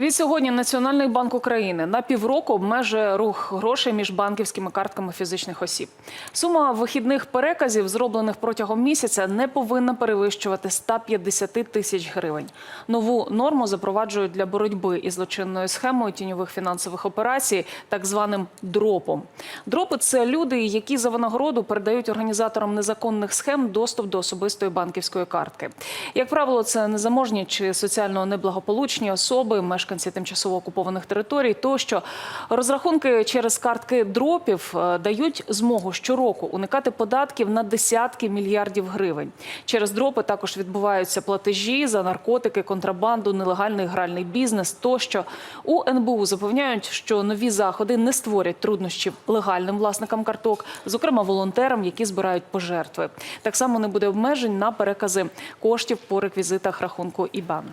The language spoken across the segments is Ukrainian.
Від сьогодні Національний банк України на півроку обмежує рух грошей між банківськими картками фізичних осіб. Сума вихідних переказів, зроблених протягом місяця, не повинна перевищувати 150 тисяч гривень. Нову норму запроваджують для боротьби із злочинною схемою тіньових фінансових операцій, так званим дропом. Дропи це люди, які за винагороду передають організаторам незаконних схем доступ до особистої банківської картки. Як правило, це незаможні чи соціально неблагополучні особи, мешканці тимчасово окупованих територій. Тощо розрахунки через картки дропів е, дають змогу щороку уникати податків на десятки мільярдів гривень. Через дропи також відбуваються платежі за наркотики, контрабанду, нелегальний гральний бізнес. Тощо у НБУ запевняють, що нові заходи не створять труднощів легальним власникам карток, зокрема волонтерам, які збирають пожертви. Так само не буде обмежень на перекази коштів по реквізитах рахунку ІБАН.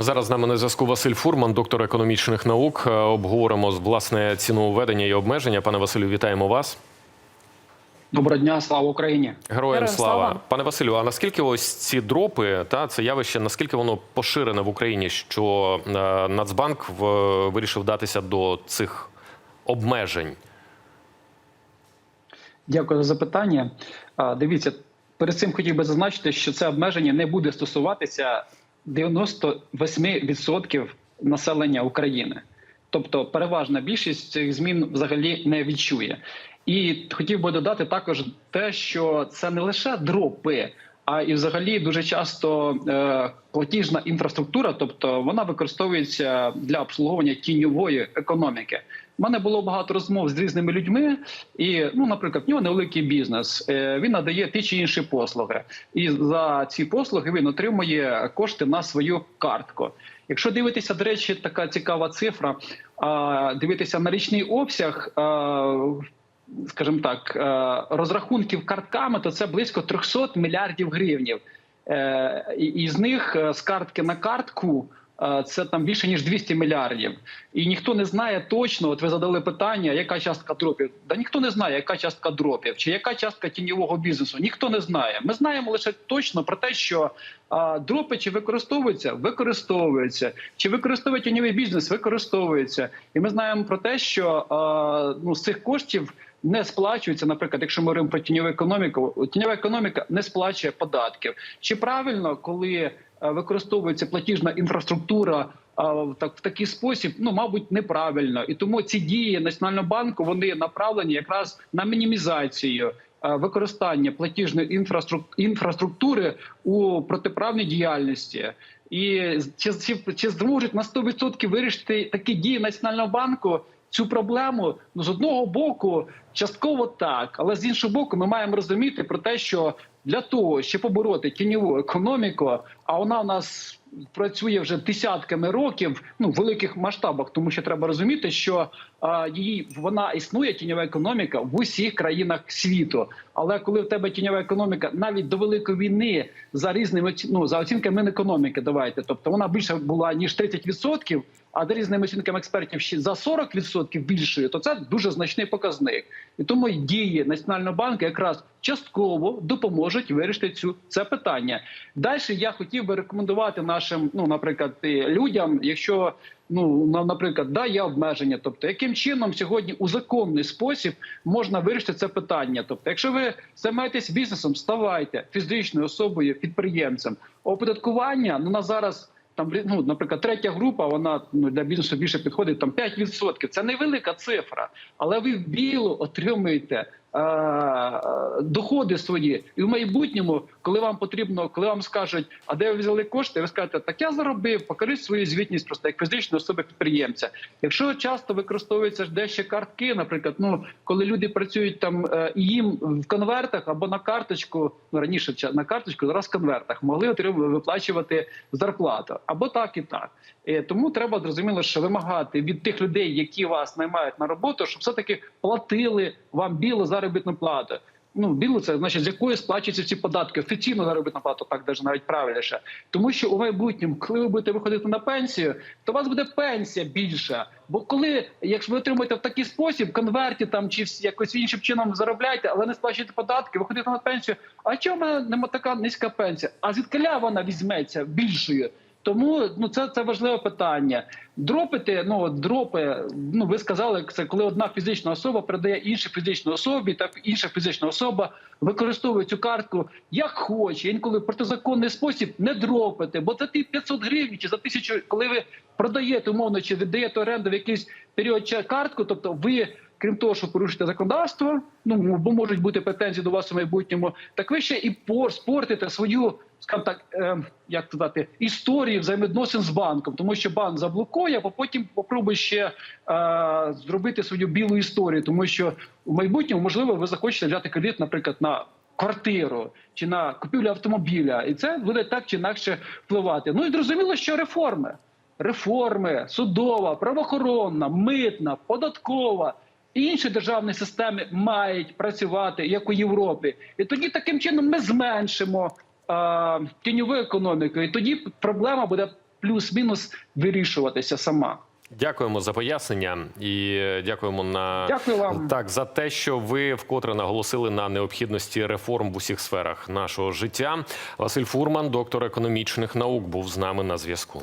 Зараз з нами на зв'язку Василь Фурман, доктор економічних наук. Е, Обговоримо власне ціноуведення і обмеження. Пане Василю, вітаємо вас. Доброго дня, слава Україні. Героям Героям слава. слава. Пане Василю, а наскільки ось ці дропи та це явище, наскільки воно поширене в Україні, що е, Нацбанк в, вирішив датися до цих обмежень? Дякую за запитання. Дивіться, перед цим хотів би зазначити, що це обмеження не буде стосуватися 98% населення України. Тобто, переважна більшість цих змін взагалі не відчує. І хотів би додати також те, що це не лише дропи, а і взагалі дуже часто е, платіжна інфраструктура, тобто вона використовується для обслуговування тіньової економіки. У мене було багато розмов з різними людьми, і ну, наприклад, в нього невеликий бізнес. е, Він надає ті чи інші послуги, і за ці послуги він отримує кошти на свою картку. Якщо дивитися, до речі, така цікава цифра. Дивитися на річний обсяг. А, скажімо так, е, розрахунків картками, то це близько 300 мільярдів гривнів. Е, і- з них е, з картки на картку це там більше ніж 200 мільярдів. І ніхто не знає точно. От ви задали питання, яка частка дропів? Да ніхто не знає, яка частка дропів, чи яка частка тіньового бізнесу. Ніхто не знає. Ми знаємо лише точно про те, що а, дропи чи використовуються, використовуються, чи використовує тіньовий бізнес, використовується. І ми знаємо про те, що а, ну з цих коштів. Не сплачується, наприклад, якщо ми говоримо про тіньову економіку, тіньова економіка не сплачує податків. Чи правильно, коли е, використовується платіжна інфраструктура в так в такий спосіб, ну мабуть, неправильно, і тому ці дії національного банку вони направлені якраз на мінімізацію е, використання платіжної інфраструк- інфраструктури у протиправній діяльності. І чи, чи, чи зможуть на 100% вирішити такі дії національного банку? Цю проблему ну з одного боку частково так, але з іншого боку, ми маємо розуміти про те, що для того, щоб побороти тіньову економіку, а вона у нас працює вже десятками років, ну в великих масштабах, тому що треба розуміти, що а, її вона існує тіньова економіка в усіх країнах світу. Але коли в тебе тіньова економіка навіть до великої війни за різними ну, за оцінками Мінекономіки, давайте, тобто вона більше була ніж 30%, а за різними оцінками експертів ще за 40% більшою, то це дуже значний показник. І тому дії Національного банку якраз частково допоможуть вирішити цю це питання. Далі я хотів би рекомендувати нашим, ну наприклад, людям, якщо ну на- наприклад, да, є обмеження, тобто яким чином сьогодні у законний спосіб можна вирішити це питання. Тобто, якщо ви займаєтесь бізнесом, ставайте фізичною особою, підприємцем. Оподаткування ну на зараз. Там ну, наприклад, третя група, вона ну для бізнесу більше підходить там 5%. Це невелика цифра, але ви в білу отримуєте доходи свої, і в майбутньому, коли вам потрібно, коли вам скажуть, а де ви взяли кошти, ви скажете, так я заробив, покажіть свою звітність просто як фізичної особи підприємця. Якщо часто використовуються ж дещо картки, наприклад, ну коли люди працюють там е, і їм в конвертах або на карточку, ну раніше на карточку, зараз в конвертах могли отримувати виплачувати зарплату або так і так. Е, Тому треба зрозуміло, що вимагати від тих людей, які вас наймають на роботу, щоб все таки платили вам білу заробітну плату. Ну, білу це значить, з якої сплачуються ці податки, офіційно заробітна плата, так даже навіть правильніше. Тому що у майбутньому, коли ви будете виходити на пенсію, то у вас буде пенсія більша. Бо коли, якщо ви отримуєте в такий спосіб, конверті там чи всі- якось іншим чином заробляєте, але не сплачуєте податки, виходите на пенсію. А чому в мене така низька пенсія? А звідкиля вона візьметься більшою? Тому ну це, це важливе питання. Дропити, ну дропи, ну ви сказали, це коли одна фізична особа передає іншій фізичній особі, так інша фізична особа використовує цю картку як хоче. Інколи протизаконний спосіб не дропити, бо за ті 500 гривень чи за тисячу, коли ви продаєте умовно чи віддаєте оренду в якийсь період часу картку, тобто ви. Крім того, що порушите законодавство, ну бо можуть бути претензії до вас у майбутньому, так ви ще і пор спортите свою, скажімо так, е, як сказати, історію взаємодносин з банком, тому що банк заблокує, а потім попробує ще е, зробити свою білу історію, тому що у майбутньому можливо ви захочете взяти кредит, наприклад, на квартиру чи на купівлю автомобіля, і це буде так чи інакше впливати. Ну і зрозуміло, що реформи. Реформи судова, правоохоронна, митна, податкова інші державні системи мають працювати як у Європі, і тоді таким чином ми зменшимо е, тіньову економіку, і тоді проблема буде плюс-мінус вирішуватися сама. Дякуємо за пояснення і дякуємо на Дякую вам. так за те, що ви вкотре наголосили на необхідності реформ в усіх сферах нашого життя. Василь Фурман, доктор економічних наук, був з нами на зв'язку.